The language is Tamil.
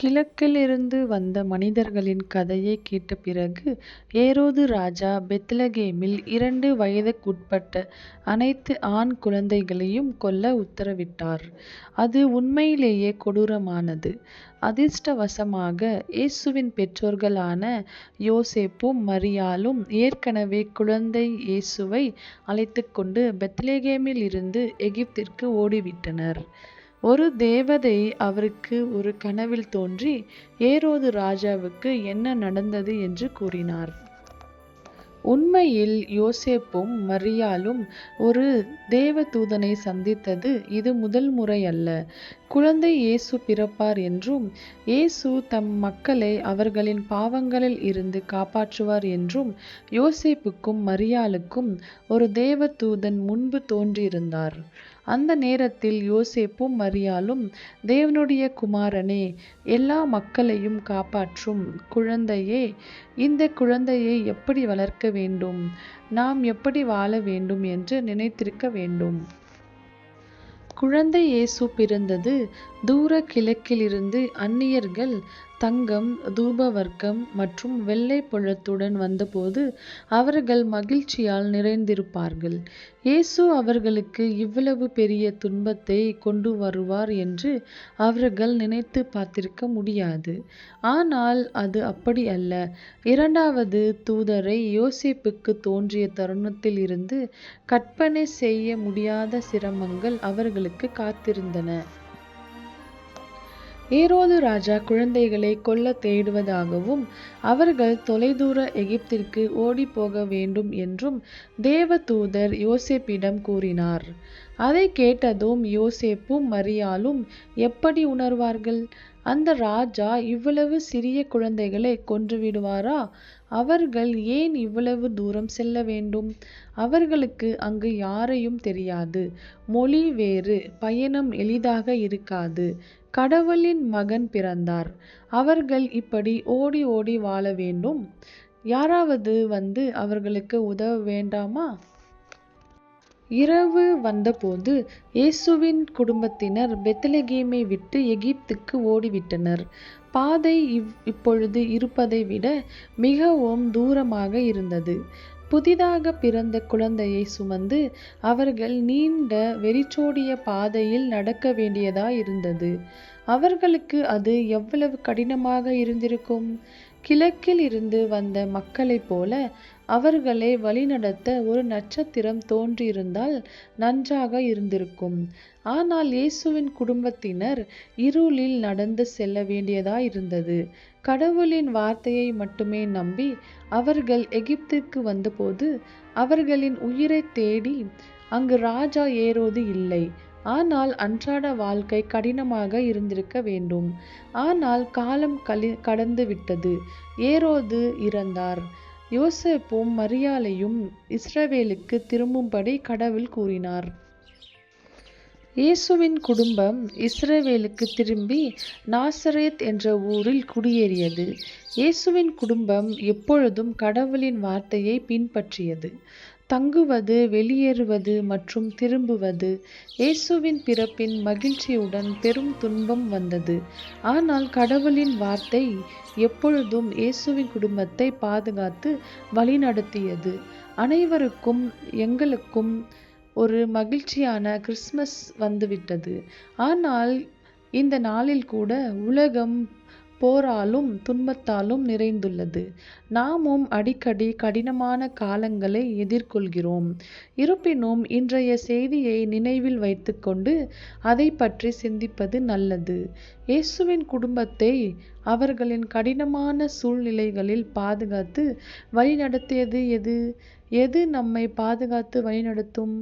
கிழக்கிலிருந்து வந்த மனிதர்களின் கதையைக் கேட்ட பிறகு ஏரோது ராஜா பெத்லகேமில் இரண்டு வயதுக்குட்பட்ட அனைத்து ஆண் குழந்தைகளையும் கொல்ல உத்தரவிட்டார். அது உண்மையிலேயே கொடூரமானது. அதிர்ஷ்டவசமாக இயேசுவின் பெற்றோர்களான யோசேப்பும் மரியாளும் ஏற்கனவே குழந்தை இயேசுவை அழைத்துக்கொண்டு பெத்லேகேமில் இருந்து எகிப்திற்கு ஓடிவிட்டனர். ஒரு தேவதை அவருக்கு ஒரு கனவில் தோன்றி ஏரோது ராஜாவுக்கு என்ன நடந்தது என்று கூறினார். உண்மையில் யோசேப்பும் மரியாலும் ஒரு தேவதூதனை சந்தித்தது இது முதல் முறையல்ல. குழந்தை இயேசு பிறப்பார் என்றும் இயேசு தம் மக்களை அவர்களின் பாவங்களில் இருந்து காப்பாற்றுவார் என்றும் யோசேப்புக்கும் மரியாளுக்கும் ஒரு தேவதூதன் முன்பு தோன்றியிருந்தார். அந்த நேரத்தில் யோசேப்பும் மரியாலும் தேவனுடைய குமாரனே எல்லா மக்களையும் காப்பாற்றும் குழந்தையே இந்த குழந்தையை எப்படி வளர்க்க வேண்டும் நாம் எப்படி வாழ வேண்டும் என்று நினைத்திருக்க வேண்டும். குழந்தை இயேசு பிறந்தது தூர கிழக்கிலிருந்து அந்நியர்கள் தங்கம் தூபவர்க்கம் மற்றும் வெள்ளை பழத்துடன் வந்தபோது அவர்கள் மகிழ்ச்சியால் நிறைந்திருப்பார்கள். இயேசு அவர்களுக்கு இவ்வளவு பெரிய துன்பத்தை கொண்டு வருவார் என்று அவர்கள் நினைத்துப் பார்த்திருக்க முடியாது. ஆனால் அது அப்படி அல்ல. இரண்டாவது தூதரை யோசிப்புக்கு தோன்றிய தருணத்தில் இருந்து கற்பனை செய்ய முடியாத சிரமங்கள் அவர்களுக்கு காத்திருந்தன. ஏரோது ராஜா குழந்தைகளை கொல்ல தேடுவதாகவும் அவர்கள் தொலைதூர எகிப்திற்கு ஓடிப்போக வேண்டும் என்றும் தேவதூதர் யோசேப்பிடம் கூறினார். அதை கேட்டதும் யோசேப்பும் மரியாலும் எப்படி உணர்வார்கள்? அந்த ராஜா இவ்வளவு சிறிய குழந்தைகளை கொன்றுவிடுவாரா? அவர்கள் ஏன் இவ்வளவு தூரம் செல்ல வேண்டும்? அவர்களுக்கு அங்கு யாரையும் தெரியாது. மொழி வேறு. பயணம் எளிதாக இருக்காது. கடவுளின் மகன் பிறந்தார். அவர்கள் இப்படி ஓடி ஓடி வாழ வேண்டும். யாராவது வந்து அவர்களுக்கு உதவ வேண்டாமா? இரவு வந்தபோது இயேசுவின் குடும்பத்தினர் பெத்லகேமை விட்டு எகிப்துக்கு ஓடிவிட்டனர். பாதை இப்பொழுது இருப்பதை விட மிகவும் தூரமாக இருந்தது. புதிதாக பிறந்த குழந்தையை சுமந்து அவர்கள் நீண்ட வெறிச்சோடிய பாதையில் நடக்க வேண்டியதாயிருந்தது. அவர்களுக்கு அது எவ்வளவு கடினமாக இருந்திருக்கும். கிழக்கில் இருந்து வந்த மக்களைப் போல அவர்களை வழிநடத்த ஒரு நட்சத்திரம் தோன்றியிருந்தால் நன்றாக இருந்திருக்கும். ஆனால் இயேசுவின் குடும்பத்தினர் இருளில் நடந்து செல்ல வேண்டியதாயிருந்தது. கடவுளின் வார்த்தையை மட்டுமே நம்பி அவர்கள் எகிப்திற்கு வந்தபோது அவர்களின் உயிரைத் தேடி அங்கு ராஜா ஏறோது இல்லை. ஆனால் அன்றாட வாழ்க்கை கடினமாக இருந்திருக்க வேண்டும். ஆனால் காலம் கடந்துவிட்டது. ஏரோது இறந்தார். யோசேப்பும் மரியாளையும் இஸ்ரவேலுக்கு திரும்பும்படி கடவுள் கூறினார். இயேசுவின் குடும்பம் இஸ்ரேவேலுக்கு திரும்பி நாசரேத் என்ற ஊரில் குடியேறியது. இயேசுவின் குடும்பம் எப்பொழுதும் கடவுளின் வார்த்தையை பின்பற்றியது. தங்குவது வெளியேறுவது மற்றும் திரும்புவது. இயேசுவின் பிறப்பின் மகிழ்ச்சியுடன் பெரும் துன்பம் வந்தது. ஆனால் கடவுளின் வார்த்தை எப்பொழுதும் இயேசுவின் குடும்பத்தை பாதுகாத்து வழிநடத்தியது. அனைவருக்கும் எங்களுக்கும் ஒரு மகிழ்ச்சியான கிறிஸ்துமஸ் வந்துவிட்டது. ஆனால் இந்த நாளில் கூட உலகம் போராலும் துன்பத்தாலும் நிறைந்துள்ளது. நாமும் அடிக்கடி கடினமான காலங்களை எதிர்கொள்கிறோம். இருப்பினும் இன்றைய செய்தியை நினைவில் வைத்துக்கொண்டு அதை பற்றி சிந்திப்பது நல்லது. இயேசுவின் குடும்பத்தை அவர்களின் கடினமான சூழ்நிலைகளில் பாதுகாத்து வழிநடத்தியது எது? எது நம்மை பாதுகாத்து வழிநடத்தும்?